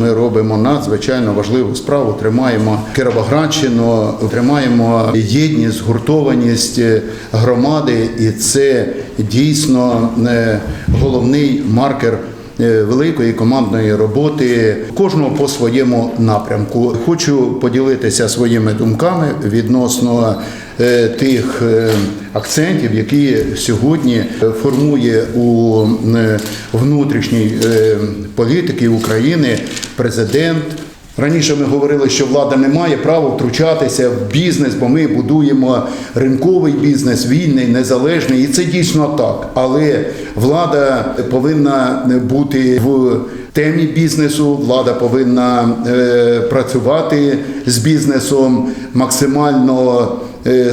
Ми робимо надзвичайно важливу справу. Тримаємо Кировоградщину, тримаємо єдність, згуртованість громади, і це дійсно е, головний маркер. Е, Великої командної роботи кожного по своєму напрямку. Хочу поділитися своїми думками відносно е, тих е, акцентів, які сьогодні формує у внутрішній політики України президент. Раніше ми говорили, що влада не має права втручатися в бізнес, бо ми будуємо ринковий бізнес, вільний, незалежний, і це дійсно так. Але влада повинна бути в темі бізнесу, влада повинна е, працювати з бізнесом максимально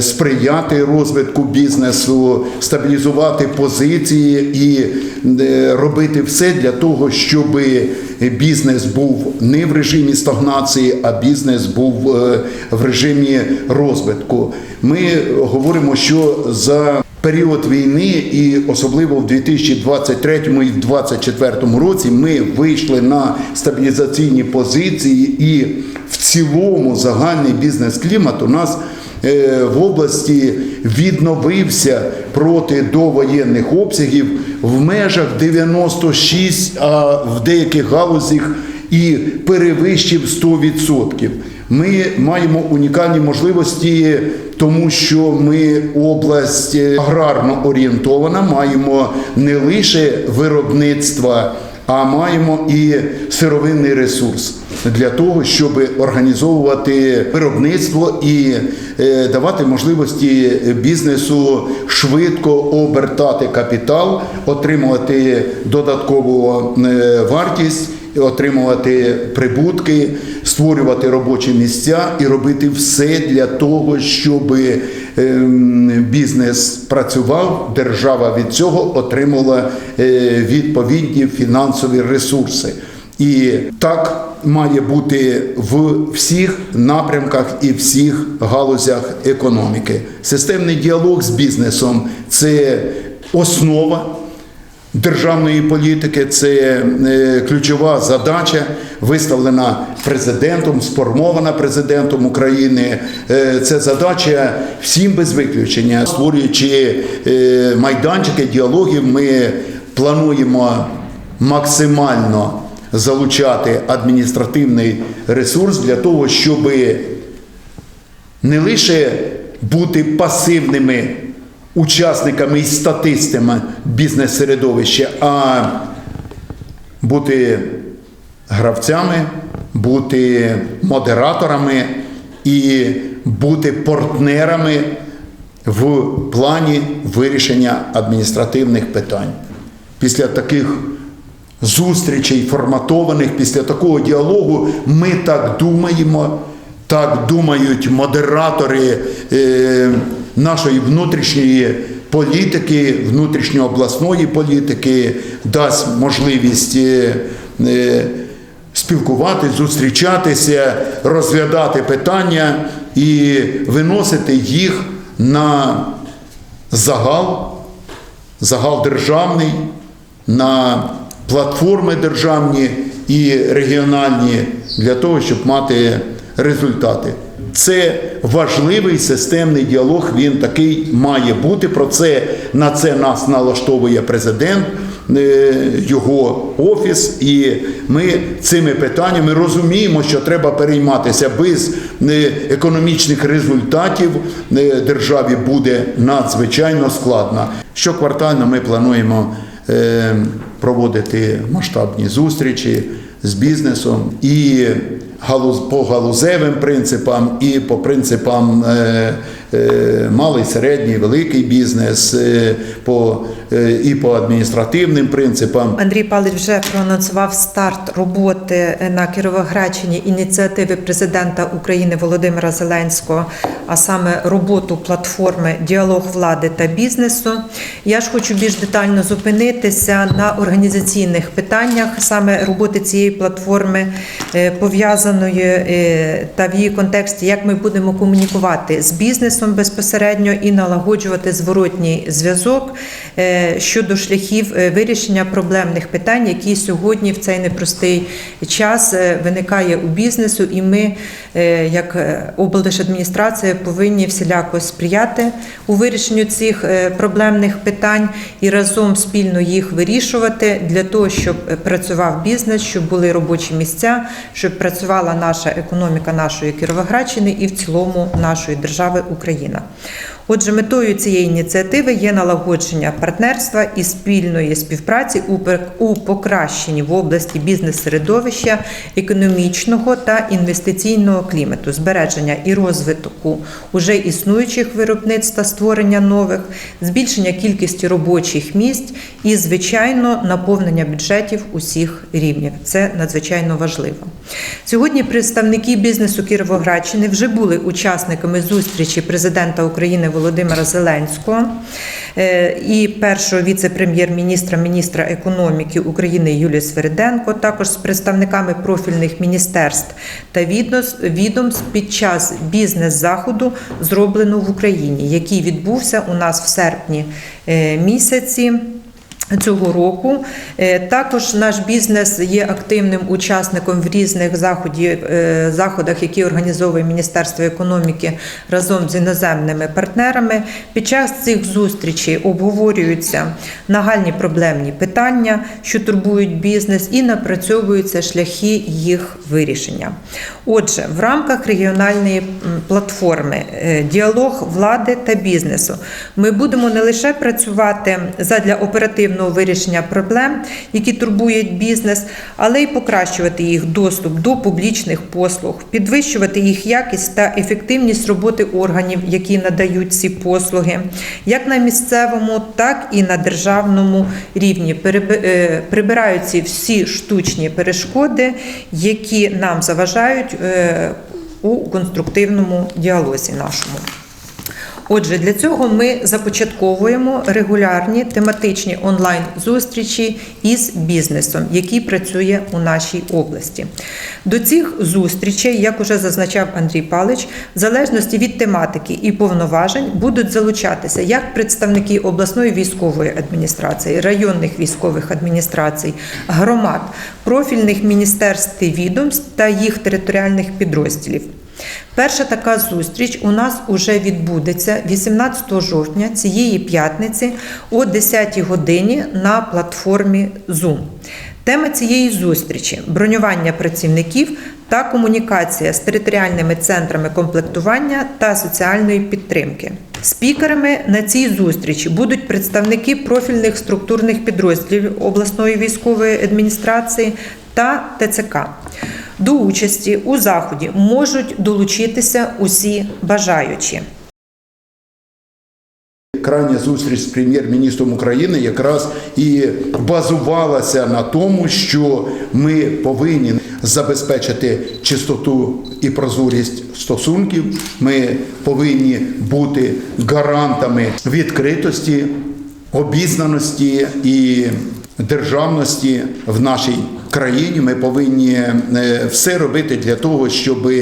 сприяти розвитку бізнесу, стабілізувати позиції і е, робити все для того, щоб бізнес був не в режимі стагнації, а бізнес був е, в режимі розвитку. Ми говоримо, що за період війни, і особливо в 2023 і 2024 році, ми вийшли на стабілізаційні позиції, і в цілому загальний бізнес-клімат у нас е, в області відновився проти довоєнних обсягів в межах 96, а в деяких галузях і перевищив 100%. Ми маємо унікальні можливості, тому що ми область е, аграрно орієнтована, маємо не лише виробництва, а маємо і сировинний ресурс для того, щоб організовувати виробництво і е, давати можливості бізнесу швидко обертати капітал, отримувати додаткову е, вартість. Отримувати прибутки, створювати робочі місця і робити все для того, щоб ем, бізнес працював, держава від цього отримала е, відповідні фінансові ресурси. І так має бути в всіх напрямках і всіх галузях економіки. Системний діалог з бізнесом це основа державної політики, це е, ключова задача, виставлена президентом, сформована президентом України. Е, Це задача всім без виключення, створюючи е, майданчики діалогів, ми плануємо максимально залучати адміністративний ресурс для того, щоб не лише бути пасивними учасниками і статистами бізнес-середовища, а бути гравцями, бути модераторами і бути партнерами в плані вирішення адміністративних питань. Після таких зустрічей форматованих, після такого діалогу. Ми так думаємо, так думають модератори е, нашої внутрішньої політики, внутрішньообласної політики, дасть можливість е, е, спілкуватись, зустрічатися, розглядати питання і виносити їх на загал, загал державний, на платформи державні і регіональні для того, щоб мати результати. Це важливий системний діалог. Він такий має бути. Про це на це нас налаштовує президент, е, його офіс, і ми цими питаннями розуміємо, що треба перейматися без е, економічних результатів е, державі буде надзвичайно складно. Щоквартально ми плануємо проводити масштабні зустрічі з бізнесом і по галузевим принципам, і по принципам е, е, малий, середній, великий бізнес, е, по, е, і по адміністративним принципам. Андрій Павлович вже проанонсував старт роботи на Кіровоградщині ініціативи президента України Володимира Зеленського, а саме роботу платформи Діалог влади та бізнесу. Я ж хочу більш детально зупинитися на організаційних питаннях саме роботи цієї платформи, е, пов'язаної е, та в її контексті, як ми будемо комунікувати з бізнесом. Бізнесом безпосередньо і налагоджувати зворотній зв'язок е, щодо шляхів е, вирішення проблемних питань, які сьогодні в цей непростий час е, виникає у бізнесу, і ми, як облдержадміністрація, повинні всіляко сприяти у вирішенню цих проблемних питань і разом спільно їх вирішувати для того, щоб працював бізнес, щоб були робочі місця, щоб працювала наша економіка нашої Кіровоградщини і в цілому нашої держави Україна. Отже, метою цієї ініціативи є налагодження партнерства і спільної співпраці у покращенні в області бізнес-середовища, економічного та інвестиційного клімату, збереження і розвитку уже існуючих виробництв та створення нових, збільшення кількості робочих місць і, звичайно, наповнення бюджетів усіх рівнів. Це надзвичайно важливо. Сьогодні представники бізнесу Кіровоградщини вже були учасниками зустрічі президента України Володимира Зеленського е, і першого віце-прем'єр-міністра, міністра економіки України Юлії Свериденко, також з представниками профільних міністерств та відомств під час бізнес-заходу, зроблено в Україні, який відбувся у нас в серпні е, місяці. Цього року Е, також наш бізнес є активним учасником в різних заходів, е, заходах, які організовує Міністерство економіки разом з іноземними партнерами. Під час цих зустрічей обговорюються нагальні проблемні питання, що турбують бізнес, і напрацьовуються шляхи їх вирішення. Отже, в рамках регіональної платформи е, діалог влади та бізнесу ми будемо не лише працювати задля оперативного вирішення проблем, які турбують бізнес, але й покращувати їх доступ до публічних послуг, підвищувати їх якість та ефективність роботи органів, які надають ці послуги, як на місцевому, так і на державному рівні. Е, Прибираються всі штучні перешкоди, які нам заважають е, у конструктивному діалозі нашому. Отже, для цього ми започатковуємо регулярні тематичні онлайн-зустрічі із бізнесом, який працює у нашій області. До цих зустрічей, як уже зазначав Андрій Палич, в залежності від тематики і повноважень будуть залучатися як представники обласної військової адміністрації, районних військових адміністрацій, громад, профільних міністерств і відомств та їх територіальних підрозділів. Перша така зустріч у нас уже відбудеться 18 жовтня цієї п'ятниці о 10 годині на платформі Zoom. Тема цієї зустрічі бронювання працівників та комунікація з територіальними центрами комплектування та соціальної підтримки. Спікерами на цій зустрічі будуть представники профільних структурних підрозділів обласної військової адміністрації та ТЦК. До участі у заході можуть долучитися усі бажаючі. Крайня зустріч з прем'єр-міністром України якраз і базувалася на тому, що ми повинні забезпечити чистоту і прозорість стосунків. Ми повинні бути гарантами відкритості, обізнаності і державності в нашій країні. Ми повинні е, все робити для того, щоб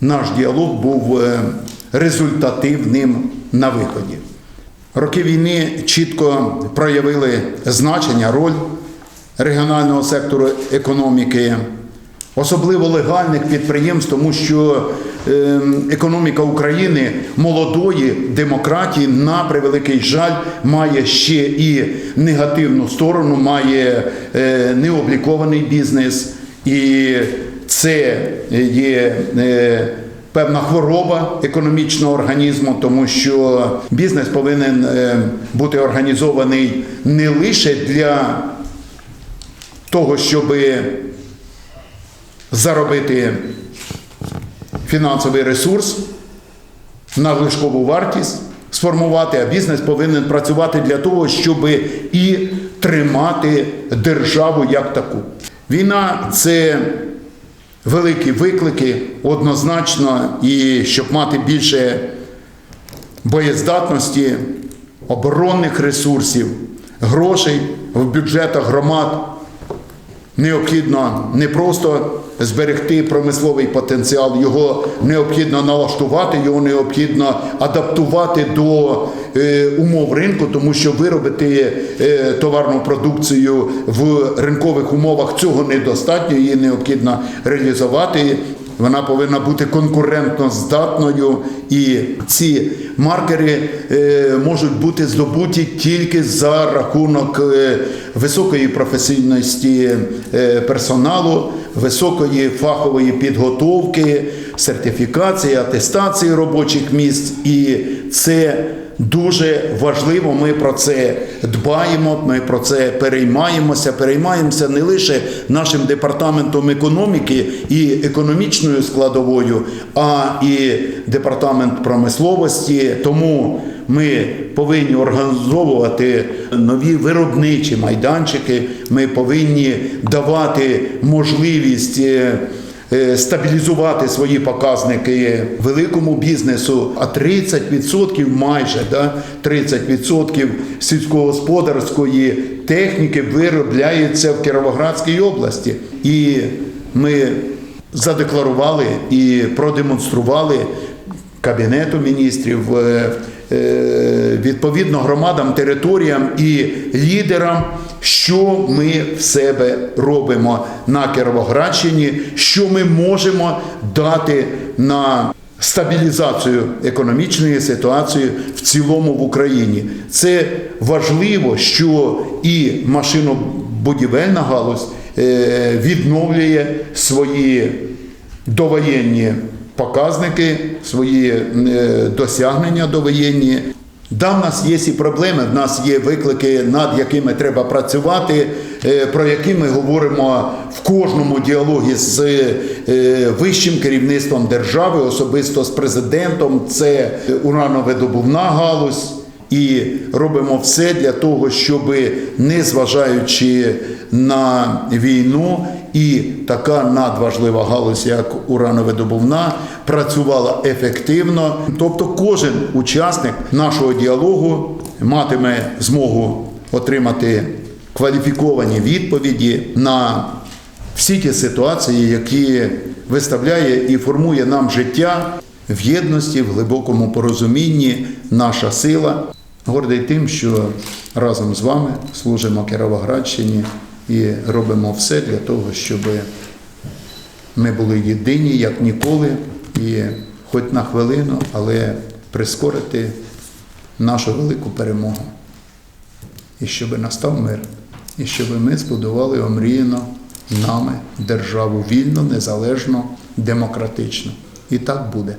наш діалог був е, результативним на виході. Роки війни чітко проявили значення, роль регіонального сектору економіки, особливо легальних підприємств, тому що е, економіка України молодої демократії, на превеликий жаль, має ще і негативну сторону, має е, необлікований бізнес, і це є. Е, певна хвороба економічного організму, тому що бізнес повинен е, бути організований не лише для того, щоб заробити фінансовий ресурс, надлишкову вартість сформувати, а бізнес повинен працювати для того, щоб і тримати державу як таку. Війна це великі виклики однозначно, і щоб мати більше боєздатності, оборонних ресурсів, грошей в бюджетах громад. Необхідно не просто зберегти промисловий потенціал, його необхідно налаштувати, його необхідно адаптувати до е, умов ринку, тому що виробити е, товарну продукцію в ринкових умовах цього недостатньо, її необхідно реалізувати. Вона повинна бути конкурентно здатною, і ці маркери е, можуть бути здобуті тільки за рахунок е, високої професійності е, персоналу, високої фахової підготовки, сертифікації, атестації робочих місць. І це Дуже важливо, ми про це дбаємо, ми про це переймаємося. Переймаємося не лише нашим департаментом економіки і економічною складовою, а і департамент промисловості. Тому ми повинні організовувати нові виробничі майданчики. Ми повинні давати можливість. Е, стабілізувати свої показники великому бізнесу, а 30% майже да, 30% сільськогосподарської техніки виробляється в Кіровоградській області. І ми задекларували і продемонстрували Кабінету міністрів, е, е, відповідно громадам, територіям і лідерам, що ми в себе робимо на Кіровоградщині, що ми можемо дати на стабілізацію економічної ситуації в цілому в Україні. Це важливо, що і машинобудівельна галузь е, відновлює свої довоєнні показники, свої е, досягнення довоєнні. Да, в нас є і проблеми, в нас є виклики, над якими треба працювати, е, про які ми говоримо в кожному діалогі з е, вищим керівництвом держави, особисто з президентом. Це урановидобувна галузь. І робимо все для того, щоб не зважаючи на війну, і така надважлива галузь, як урановидобувна, працювала ефективно. Тобто, кожен учасник нашого діалогу матиме змогу отримати кваліфіковані відповіді на всі ті ситуації, які виставляє і формує нам життя в єдності, в глибокому порозумінні, наша сила. Гордий тим, що разом з вами служимо Кіровоградщині і робимо все для того, щоб ми були єдині, як ніколи, і хоч на хвилину, але прискорити нашу велику перемогу. І щоб настав мир, і щоб ми збудували омріяно нами державу вільну, незалежну, демократичну. І так буде.